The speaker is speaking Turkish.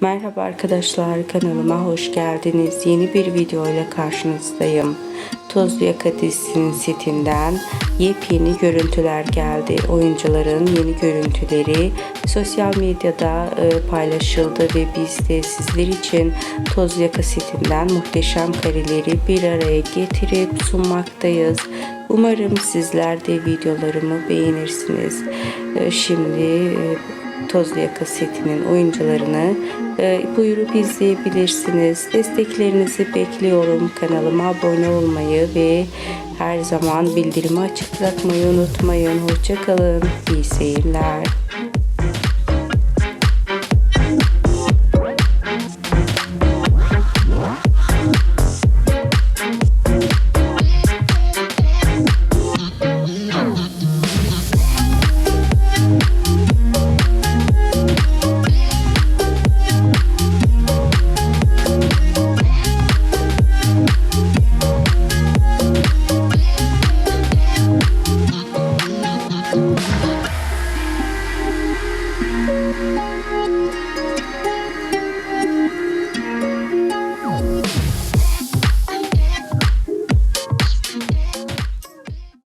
Merhaba arkadaşlar kanalıma hoş geldiniz. Yeni bir video ile karşınızdayım. Tozlu Yaka dizisinin setinden yepyeni görüntüler geldi. Oyuncuların yeni görüntüleri sosyal medyada e, paylaşıldı ve biz de sizler için Tozlu Yaka setinden muhteşem kareleri bir araya getirip sunmaktayız. Umarım sizler de videolarımı beğenirsiniz. E, Şimdi e, Tozlu Yaka setinin oyuncularını e, buyurup izleyebilirsiniz. Desteklerinizi bekliyorum. Kanalıma abone olmayı ve her zaman bildirimi açık bırakmayı unutmayın. Hoşçakalın. İyi seyirler.